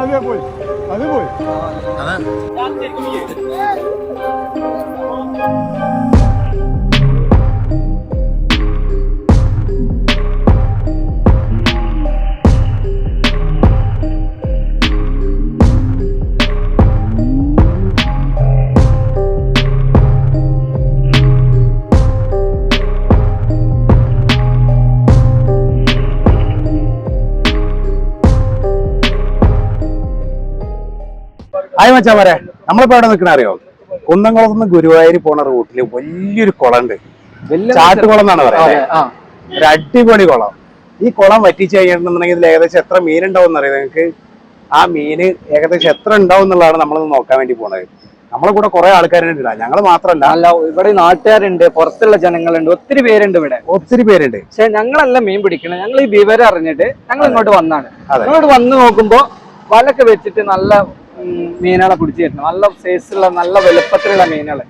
അതേ പോയി അത് പോയി ആയി മച്ചാ പറയാ നമ്മളിപ്പോ എവിടെ നിൽക്കണ അറിയോ? കുന്നംകുളത്ത് നിന്ന് ഗുരുവായൂർ പോണ റൂട്ടിൽ വലിയൊരു കുളമുണ്ട്. ചാട്ടുകുളം എന്നാണ് പറയുന്നത്. ഒരു അടിപൊളി കുളം. ഈ കുളം വറ്റിച്ച് കഴിഞ്ഞിട്ടുണ്ടെങ്കിൽ ഇതിൽ ഏകദേശം എത്ര മീൻ ഉണ്ടാവും എന്നറിയാം നിങ്ങൾക്ക്? ആ മീന് ഏകദേശം എത്ര ഉണ്ടാവും എന്നുള്ളതാണ് നമ്മളൊന്ന് നോക്കാൻ വേണ്ടി പോണത്. നമ്മളെ കൂടെ കുറെ ആൾക്കാരുണ്ട് ഞങ്ങൾ മാത്രമല്ല അല്ല ഇവിടെ നാട്ടുകാരുണ്ട് പുറത്തുള്ള ജനങ്ങളുണ്ട് ഒത്തിരി പേരുണ്ട് ഇവിടെ. ഒത്തിരി പേരുണ്ട്. പക്ഷെ ഞങ്ങളല്ല മീൻ പിടിക്കണം. ഞങ്ങൾ ഈ വിവരം അറിഞ്ഞിട്ട് ഞങ്ങൾ ഇങ്ങോട്ട് വന്നാണ് ഇങ്ങോട്ട് വന്ന് നോക്കുമ്പോ വലൊക്കെ വെച്ചിട്ട് നല്ല മീനുകളെ പിടിച്ചു തരുന്നത് നല്ല സൈസുള്ള നല്ല വലുപ്പത്തിലുള്ള മീനുകളെ.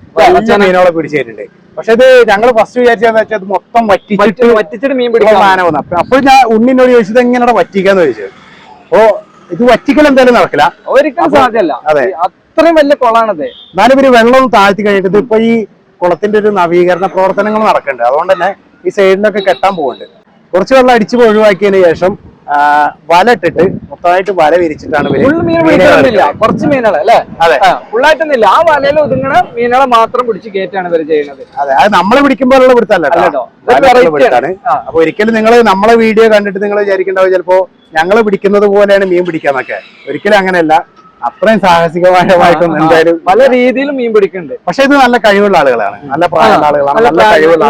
മീനുകളെ പിടിച്ചിട്ടുണ്ട്. പക്ഷെ ഇത് ഞങ്ങൾ ഫസ്റ്റ് വിചാരിച്ചതെന്ന് വെച്ചാൽ മൊത്തം വറ്റിച്ചിട്ട് വറ്റിച്ചിട്ട് മീൻ പിടിക്കാൻ വന്നു. അപ്പൊ അപ്പോൾ ഞാൻ ഉണ്ണിനോട് ചോദിച്ചത് എങ്ങനെയാണ് വറ്റിക്കാന്ന് ചോദിച്ചത് അപ്പോ ഇത് വറ്റിക്കൽ എന്തായാലും നടക്കില്ല. ഒരിക്കലും സാധ്യമല്ല. അതെ. അത്രയും വലിയ കുളാണത്. എന്നാലും ഇവർ വെള്ളം താഴ്ത്തി കഴിഞ്ഞിട്ട് ഇപ്പൊ ഈ കുളത്തിന്റെ ഒരു നവീകരണ പ്രവർത്തനങ്ങൾ നടക്കുന്നുണ്ട്. അതുകൊണ്ട് തന്നെ ഈ സൈഡിലൊക്കെ കെട്ടാൻ പോകുന്നുണ്ട് കുറച്ച് വെള്ളം അടിച്ചു ഒഴിവാക്കിയതിന് ശേഷം വല ഇട്ടിട്ട് മൊത്തമായിട്ട് വല വിരിച്ചിട്ടാണ് മീനുകളെ കുറച്ച് മീനുകൾ അല്ലെ? അതെ. ഫുള്ളായിട്ടൊന്നുമില്ല. ആ വലയിൽ ഒതുങ്ങണ മീനുകളെ മാത്രം പിടിച്ച് കയറ്റാണ് ഇവർ ചെയ്യുന്നത്. അതെ അത് നമ്മളെ പിടിക്കുമ്പോഴുള്ള പിടുത്തല്ല കേട്ടോ. അല്ലട്ടോ. ഇത് വലയുള്ള variety പിടുത്താണ്. ആണ്. അപ്പൊ ഒരിക്കലും നിങ്ങൾ നമ്മളെ വീഡിയോ കണ്ടിട്ട് നിങ്ങൾ വിചാരിക്കേണ്ടാവും. ചിലപ്പോ ഞങ്ങൾ പിടിക്കുന്നത് പോലെയാണ് മീൻ പിടിക്കാന്നൊക്കെ. ഒരിക്കലും അങ്ങനെയല്ല. അത്രയും സാഹസികമായിട്ടൊന്നും എന്തായാലും പല രീതിയിലും മീൻ പിടിക്കുന്നുണ്ട്. പക്ഷെ ഇത് നല്ല കഴിവുള്ള ആളുകളാണ്. നല്ല പ്രായമുള്ള ആളുകളാണ് നല്ല കഴിവുള്ള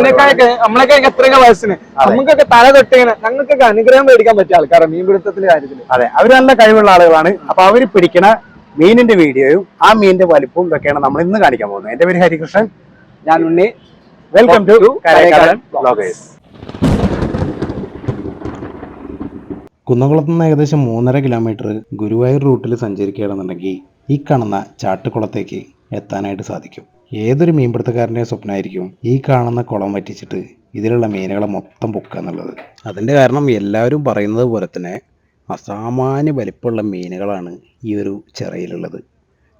നമ്മളൊക്കെ എത്രയൊക്കെ വയസ്സിന് നമുക്കൊക്കെ തല തൊട്ടിങ്ങനെ ഞങ്ങൾക്കൊക്കെ അനുഗ്രഹം മേടിക്കാൻ പറ്റിയ ആൾക്കാരാണ് മീൻ പിടുത്തത്തിന്റെ കാര്യത്തിൽ അതെ അവർ നല്ല കഴിവുള്ള ആളുകളാണ്. അപ്പൊ അവർ പിടിക്കണ മീനിന്റെ വീഡിയോയും ആ മീനിന്റെ വലിപ്പവും ഇതൊക്കെയാണ് നമ്മൾ ഇന്ന് കാണിക്കാൻ പോകുന്നത്. എന്റെ പേര് ഹരികൃഷ്ണൻ. ഞാൻ ഉണ്ണി. വെൽക്കം ടു ബ്ലോഗേഴ്സ് കുന്നംകുളത്ത് നിന്ന് ഏകദേശം മൂന്നര കിലോമീറ്റർ ഗുരുവായൂർ റൂട്ടിൽ സഞ്ചരിക്കുകയാണെന്നുണ്ടെങ്കിൽ ഈ കാണുന്ന ചാട്ടുകുളത്തേക്ക് എത്താനായിട്ട് സാധിക്കും. ഏതൊരു മീൻപിടുത്തക്കാരന്റെ സ്വപ്നമായിരിക്കും ഈ കാണുന്ന കുളം വറ്റിച്ചിട്ട് ഇതിലുള്ള മീനുകളെ മൊത്തം പൊക്കുക എന്നുള്ളത്. അതിന്റെ കാരണം എല്ലാവരും പറയുന്നത് പോലെ തന്നെ അസാമാന്യ വലിപ്പമുള്ള മീനുകളാണ് ഈ ഒരു ചിറയിലുള്ളത്.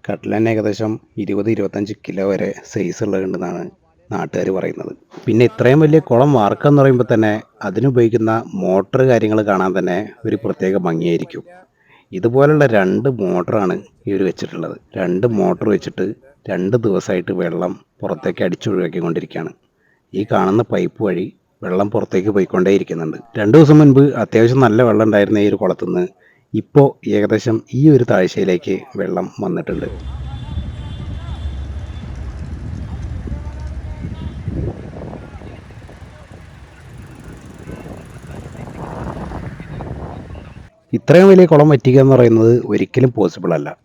കട്ട്ലൻ ഏകദേശം ഇരുപത് ഇരുപത്തഞ്ച് കിലോ വരെ സൈസ് ഉള്ളതുണ്ടെന്നാണ് നാട്ടുകാർ പറയുന്നത്. പിന്നെ ഇത്രയും വലിയ കുളം വാർക്കെന്ന് പറയുമ്പോൾ തന്നെ അതിനുപയോഗിക്കുന്ന മോട്ടർ കാര്യങ്ങൾ കാണാൻ തന്നെ ഒരു പ്രത്യേക ഭംഗിയായിരിക്കും. ഇതുപോലുള്ള രണ്ട് മോട്ടറാണ് ഇവർ വെച്ചിട്ടുള്ളത്. രണ്ട് മോട്ടർ വെച്ചിട്ട് രണ്ട് ദിവസമായിട്ട് വെള്ളം പുറത്തേക്ക് അടിച്ചൊഴിവാക്കിക്കൊണ്ടിരിക്കുകയാണ് ഈ കാണുന്ന പൈപ്പ് വഴി വെള്ളം പുറത്തേക്ക് പോയിക്കൊണ്ടേ ഇരിക്കുന്നുണ്ട്. രണ്ട് ദിവസം മുൻപ് അത്യാവശ്യം നല്ല വെള്ളം ഉണ്ടായിരുന്ന ഈ ഒരു കുളത്തുനിന്ന് ഇപ്പോൾ ഏകദേശം ഈ ഒരു താഴ്ചയിലേക്ക് വെള്ളം വന്നിട്ടുണ്ട്. ഇത്രയും വലിയ കുളം വറ്റിക്കുക എന്ന് പറയുന്നത് ഒരിക്കലും പോസിബിൾ അല്ല.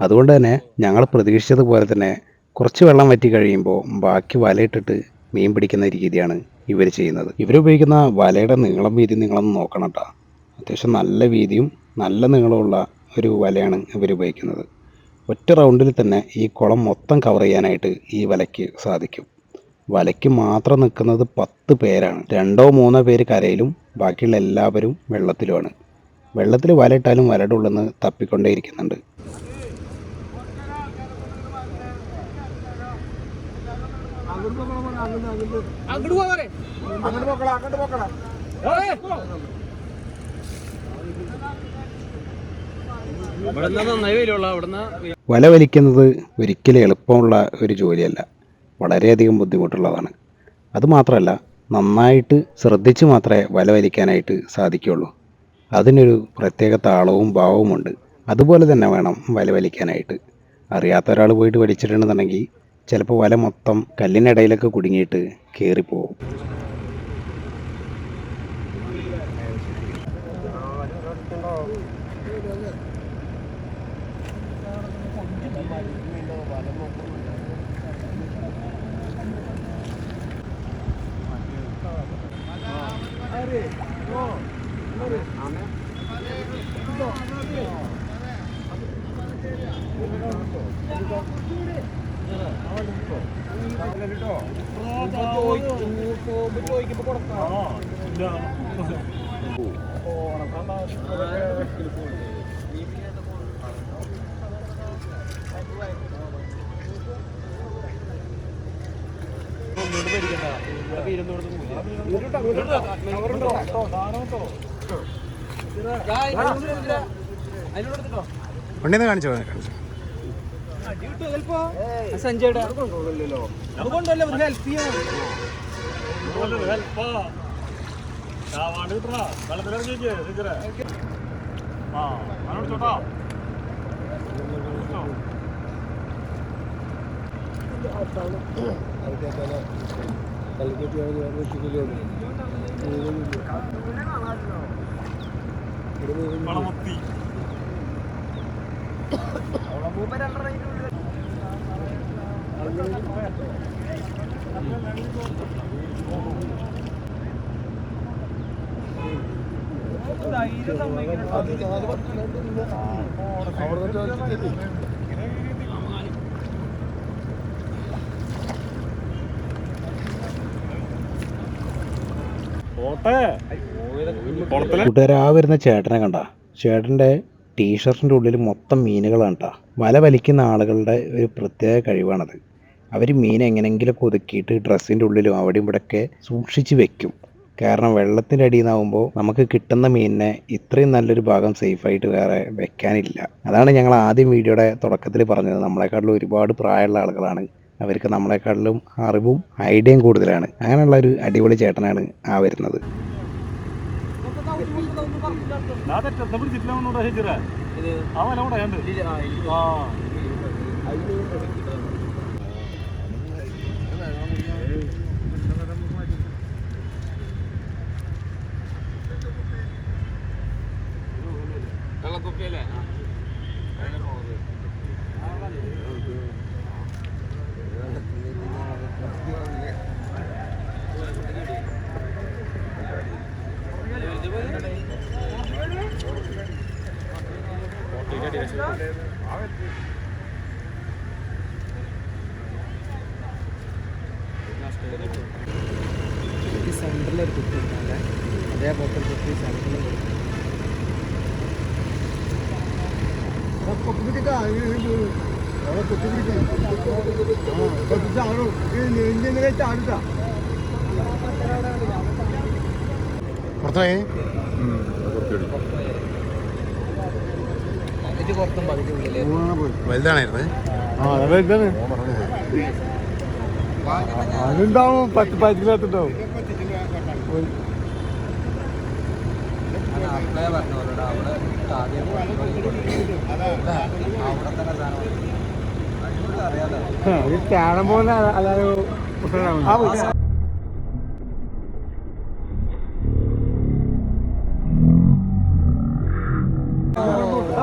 അതുകൊണ്ട് തന്നെ ഞങ്ങൾ പ്രതീക്ഷിച്ചതുപോലെ തന്നെ കുറച്ച് വെള്ളം വറ്റി കഴിയുമ്പോൾ ബാക്കി വലയിട്ടിട്ട് മീൻ പിടിക്കുന്ന രീതിയാണ് ഇവർ ചെയ്യുന്നത്. ഇവരുപയോഗിക്കുന്ന വലയുടെ നീളം വീതി നിങ്ങളൊന്ന് നോക്കണം കേട്ടോ. അത്യാവശ്യം നല്ല വീതിയും നല്ല നീളമുള്ള ഒരു വലയാണ് ഇവർ ഉപയോഗിക്കുന്നത്. ഒറ്റ റൗണ്ടിൽ തന്നെ ഈ കുളം മൊത്തം കവർ ചെയ്യാനായിട്ട് ഈ വലയ്ക്ക് സാധിക്കും. വലയ്ക്ക് മാത്രം നിൽക്കുന്നത് പത്ത് പേരാണ്. രണ്ടോ മൂന്നോ പേര് കരയിലും ബാക്കിയുള്ള എല്ലാവരും വെള്ളത്തിലുമാണ്. വെള്ളത്തിൽ വലയിട്ടാലും വലയുടെ ഉള്ളിൽ നിന്ന് തപ്പിക്കൊണ്ടേയിരിക്കുന്നുണ്ട് വല വലിക്കുന്നത് ഒരിക്കലും എളുപ്പമുള്ള ഒരു ജോലിയല്ല. വളരെയധികം ബുദ്ധിമുട്ടുള്ളതാണ്. അതുമാത്രമല്ല നന്നായിട്ട് ശ്രദ്ധിച്ച് മാത്രമേ വല വലിക്കാനായിട്ട് സാധിക്കുകയുള്ളൂ. അതിനൊരു പ്രത്യേക താളവും ഭാവവുമുണ്ട് അതുപോലെ തന്നെ വേണം വല വലിക്കാനായിട്ട് അറിയാത്ത ഒരാൾ പോയിട്ട് വലിച്ചിട്ടുണ്ടെന്നുണ്ടെങ്കിൽ ചിലപ്പോൾ വല മൊത്തം കല്ലിനിടയിലൊക്കെ കുടുങ്ങിയിട്ട് കയറിപ്പോവും ഉണ്ണിന്ന് കാണിച്ചോ. സഞ്ജയുടെ. ആ. അവനോട് ചോട്ടാ. കളമത്തി പോട്ടെ കുളത്തിലെ കൂട്ടുകാർ ആ വരുന്ന ചേട്ടനെ കണ്ട. ചേട്ടന്റെ ടീഷർട്ടിന്റെ ഉള്ളിൽ മൊത്തം മീനുകളാണ് കേട്ടോ വല വലിക്കുന്ന ആളുകളുടെ ഒരു പ്രത്യേക കഴിവാണത്. അവർ മീൻ എങ്ങനെങ്കിലും ഒതുക്കിയിട്ട് ഡ്രസ്സിന്റെ ഉള്ളിലും അവിടെയും ഇവിടെയൊക്കെ സൂക്ഷിച്ച് വെക്കും. കാരണം വെള്ളത്തിന്റെ അടിയിൽ നിന്നാവുമ്പോൾ നമുക്ക് കിട്ടുന്ന മീനിനെ ഇത്രയും നല്ലൊരു ഭാഗം സേഫായിട്ട് വേറെ വെക്കാനില്ല. അതാണ് ഞങ്ങൾ ആദ്യം വീഡിയോയുടെ തുടക്കത്തിൽ പറഞ്ഞത്. നമ്മളെക്കാട്ടിലും ഒരുപാട് പ്രായമുള്ള ആളുകളാണ്. അവർക്ക് നമ്മളെക്കാട്ടിലും അറിവും ഐഡിയയും കൂടുതലാണ്. അങ്ങനെയുള്ള ഒരു അടിപൊളി ചേട്ടനാണ് ആ വരുന്നത്. ഒന്നുകൂടെ ഹിജറ ആ ഉണ്ട് ഒരു കുട്ടി ഉണ്ടാവില്ലേ അതേപോലത്തെ കുട്ടി വലുതാണായിരുന്നു? ആ അതാണ് അതുണ്ടാവും പത്ത് പതിനകത്തുണ്ടാവും അപ്ലൈ പറഞ്ഞു അവരോട് അവിടെ ആദ്യം അവിടെ തന്നെ സാധനം അറിയാലോ. കാണാൻ പോലെ അല്ലാതെ കുട്ടനാണ്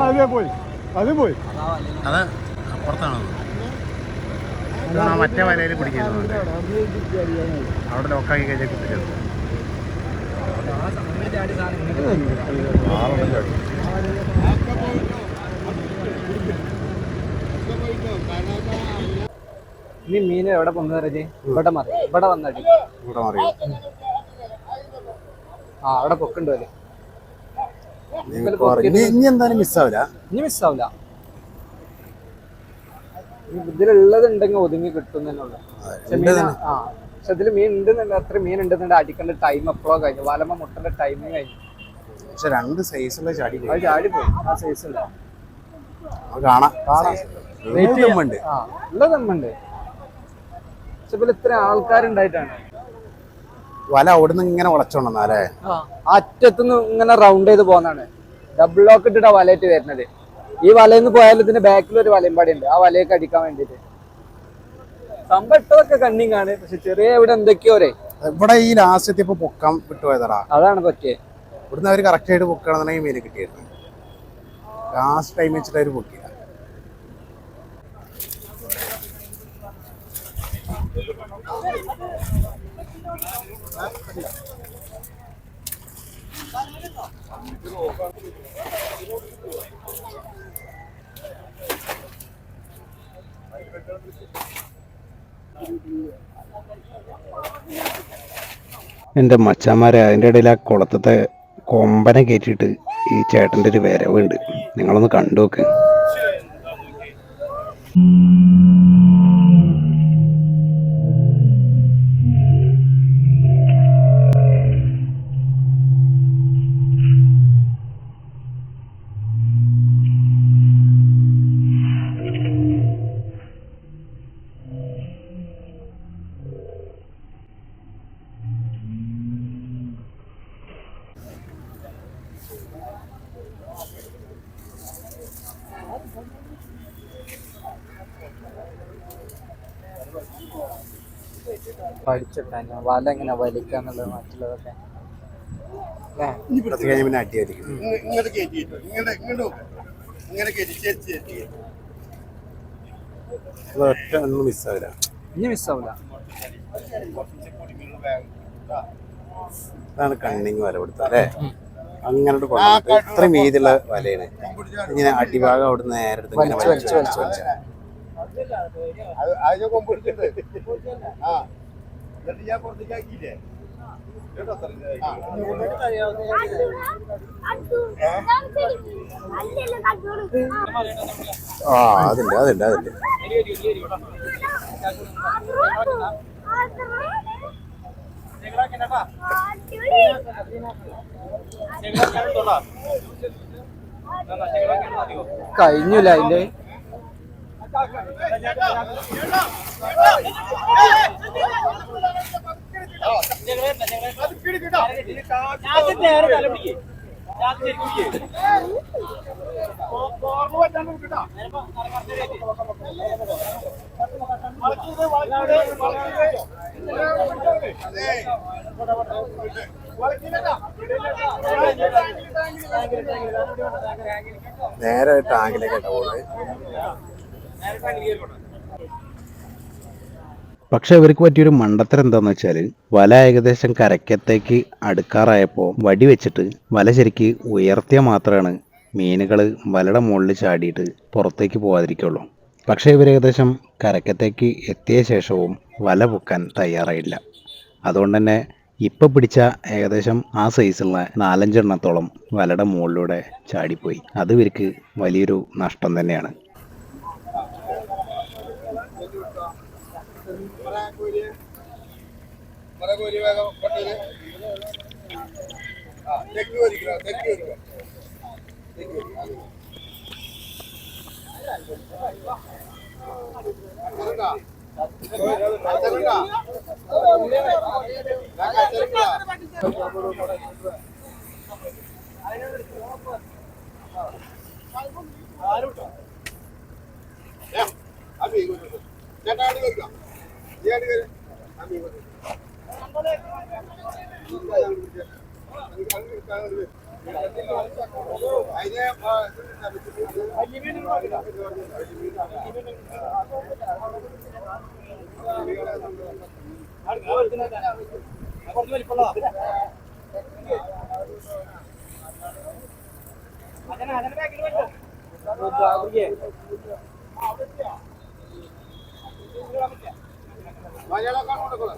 അതേ പോയി അത് പോയി. അത് അപ്പുറത്താണത് ആ മറ്റേ വലയിൽ പിടിക്കുന്നത് അവിടെ ലോക്കാക്കി കഴിഞ്ഞാൽ കുത്തിച്ചത് ഇനി മീൻ എവിടെ കൊണ്ടുവരേ ഇവിടെ മതി. ഇവിടെ വന്നടി ഇവിടെ മാറിയോ ആ അവിടെ പൊക്കുണ്ടോ ഇനി എന്തായാലും മിസ്സാവില്ല ഇനി മിസ്സാവില്ല ഇതിലുള്ളത് ഉണ്ടെങ്കിൽ ഒതുങ്ങി കിട്ടും തന്നെ ഉള്ളു പക്ഷെ മീൻ. ആ പക്ഷെ ഇതിൽ മീൻ ഉണ്ടെന്നുണ്ട് അത്ര മീൻ ഉണ്ടെന്നുണ്ട് അടിക്കേണ്ട ടൈം എപ്പോഴോ കഴിഞ്ഞു. വലമ മുട്ടന്റെ ടൈം കഴിഞ്ഞു. പക്ഷെ രണ്ട് സൈസുള്ള ചാടി പോയി. ചാടി പോയി. ആ സൈസ് ഉണ്ട് അത് കാണാം. കാണാം. വെയിറ്റ് ചെയ്യുമ്പോണ്ട് ആ നമ്മണ്ട് പക്ഷെ ഇതിൽ ഇത്ര ആൾക്കാരുണ്ടായിട്ടാണ് വല അവിടുന്ന് ഇങ്ങനെ വളച്ചോണ്ടെന്നാലേ ആ അറ്റത്തുനിന്ന് ഇങ്ങനെ റൗണ്ട് ചെയ്ത് പോകുന്നതാണ് ഡബിൾ ലോക്ക് ഇട്ടിട്ടാ വലയിട്ട് വരുന്നത്. ഈ വലയിൽ നിന്ന് പോയാലും ഇതിന്റെ ബാക്കിൽ ഒരു വലയും ഉണ്ട് ആ വലയൊക്കെ അടിക്കാൻ വേണ്ടിട്ട് സമ്പട്ടതൊക്കെ കണ്ണിങ് ആണ്. പക്ഷെ ചെറിയ ഇവിടെ എന്തൊക്കെയോ രേ ഇവിടെ ഈ ലാസ്റ്റ് എത്തിയപ്പോ പൊക്കം വിട്ടുപോയതടാ അതാണ് പൊക്കെ ഇവിടുന്ന് അവർ കറക്റ്റ് ആയിട്ട് പൊക്കണമെന്നുണ്ടെങ്കിൽ മീന് കിട്ടിയിരുന്നു. ലാസ്റ്റ് ടൈം വെച്ചിട്ട് അവർ പൊക്കില്ല എന്റെ മച്ചാന്മാരെ അതിന്റെ ഇടയിൽ ആ കുളത്തത്തെ കൊമ്പനെ കയറ്റിയിട്ട് ഈ ചേട്ടന്റെ ഒരു വരവുണ്ട്. നിങ്ങളൊന്ന് കണ്ടു നോക്ക്. പഠിച്ചിട്ടാ വല എങ്ങനെ വലിക്കാന്നുള്ളത് മറ്റുള്ളതൊക്കെ. ഒറ്റ ഒന്നും മിസ്സാവില്ല ഇനി കണ്ണിങ് വല കൊടുത്തത്. അല്ലേ അങ്ങനെ ഇത്രയും വീതിയുള്ള വലയാണ്. ഇങ്ങനെ അടിഭാഗം അവിടെ നേരെ എടുത്ത് വലിച്ചു വലിച്ചു വലിച്ച് വലിച്ച് എന്നിട്ട് ഞാൻ പുറത്തേക്ക് ആക്കിയില്ലേ കേട്ടോ സാർ? ആ. ആ അതില്ല അതില്ല അതുണ്ട് കഴിഞ്ഞില്ല അതിന്റെ നേരെ ടാങ്കിലേക്കാണ് പോകുന്നത് പക്ഷെ ഇവർക്ക് പറ്റിയൊരു മണ്ടത്തരം എന്താന്ന് വെച്ചാൽ വല ഏകദേശം കരക്കത്തേക്ക് അടുക്കാറായപ്പോൾ വടി വെച്ചിട്ട് വല ശരിക്ക് ഉയർത്തിയാൽ മാത്രമാണ് മീനുകൾ വലയുടെ മുകളിൽ ചാടിയിട്ട് പുറത്തേക്ക് പോകാതിരിക്കുള്ളൂ പക്ഷേ ഇവർ ഏകദേശം കരക്കത്തേക്ക് എത്തിയ ശേഷവും വല പൊക്കാൻ തയ്യാറായില്ല. അതുകൊണ്ട് തന്നെ ഇപ്പം പിടിച്ച ഏകദേശം ആ സൈസുള്ള നാലഞ്ചെണ്ണത്തോളം വലയുടെ മുകളിലൂടെ ചാടിപ്പോയി. അത് ഇവർക്ക് വലിയൊരു നഷ്ടം തന്നെയാണ്. മരകോരി വേഗം പട്ടിയിൽ ആ തെക്ക് വരിക തെക്ക് വരിക തെക്ക് വരിക ചെറുക്കാ ചെറുക്കാ ചെറുക്കാ അമ്മി ചേട്ടാ അടി വെക്കാം നീ അടി വരെ അമ്മി വെക്കാം മലയാളം കൊണ്ടുപോകാം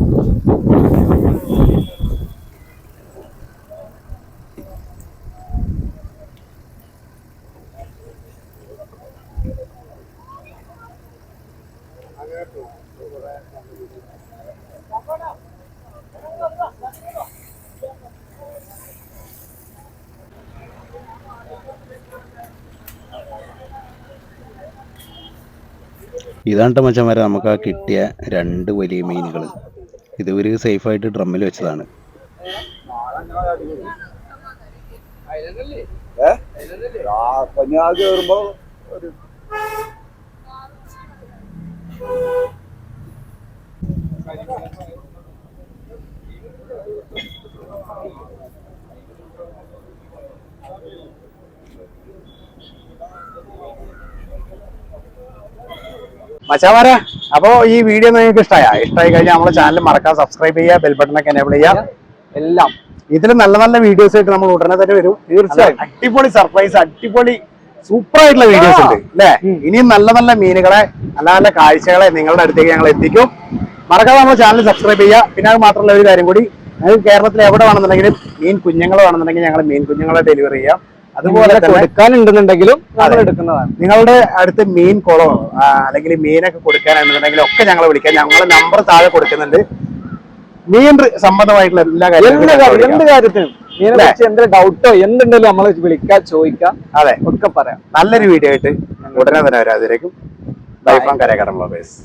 ഇതിപ്പോ വെളിയിലോട്ട് വരെ ഇതാണ്ട് നമുക്ക് ആ കിട്ടിയ രണ്ട് വലിയ മീനുകൾ ഇത് ഒരു സേഫായിട്ട് ഡ്രമ്മിൽ വെച്ചതാണ്. ഒരു മച്ചാമാരെ അപ്പോ ഈ വീഡിയോ നിങ്ങൾക്ക് ഇഷ്ടമായ ഇഷ്ടമായി കഴിഞ്ഞാൽ നമ്മുടെ ചാനൽ മറക്കാൻ സബ്സ്ക്രൈബ് ചെയ്യുക ബെൽ ബട്ടണൊക്കെ എനേബിൾ ചെയ്യുക. എല്ലാം. ഇതിൽ നല്ല നല്ല വീഡിയോസ് ആയിട്ട് നമ്മൾ ഉടനെ തന്നെ വരും. തീർച്ചയായും. അടിപൊളി സർപ്രൈസ് അടിപൊളി സൂപ്പർ ആയിട്ടുള്ള വീഡിയോസ് ഉണ്ട് അല്ലേ? ഇനിയും നല്ല നല്ല മീനുകളെ നല്ല നല്ല കാഴ്ചകളെ നിങ്ങളുടെ അടുത്തേക്ക് ഞങ്ങൾ എത്തിക്കും. മറക്കാതെ നമ്മുടെ ചാനൽ സബ്സ്ക്രൈബ് ചെയ്യുക. പിന്നെ അത് മാത്രമല്ല ഒരു കാര്യം കൂടി നിങ്ങൾക്ക് കേരളത്തിൽ എവിടെ വേണമെന്നുണ്ടെങ്കിലും മീൻ കുഞ്ഞുങ്ങൾ വേണമെന്നുണ്ടെങ്കിൽ ഞങ്ങൾ മീൻ കുഞ്ഞുങ്ങളെ ഡെലിവറി ചെയ്യാം. അതുപോലെ കൊടുക്കാനുണ്ടെന്നുണ്ടെങ്കിലും നമ്മൾ എടുക്കുന്നതാണ്. നിങ്ങളുടെ അടുത്ത് മീൻ കുളമോ അല്ലെങ്കിൽ മീനൊക്കെ കൊടുക്കാനാണെന്നുണ്ടെങ്കിൽ ഒക്കെ ഞങ്ങളെ വിളിക്കാം. ഞങ്ങളെ നമ്പർ താഴെ കൊടുക്കുന്നുണ്ട്. മീൻ സംബന്ധമായിട്ടുള്ള എല്ലാ കാര്യങ്ങളും എന്ത് കാര്യത്തിനും? മീനെ കുറിച്ച് എന്ത് ഡൗട്ടോ എന്തുണ്ടെങ്കിലും നമ്മളെ വിളിക്കാം ചോദിക്കാം അതെ. ഒക്കെ പറയാം. നല്ലൊരു വീഡിയോ ആയിട്ട് ഉടനെ തന്നെ വരാം. അതിലേക്കും ബൈ ഫ്രം കരകടം ബ്ലോഗേഴ്സ്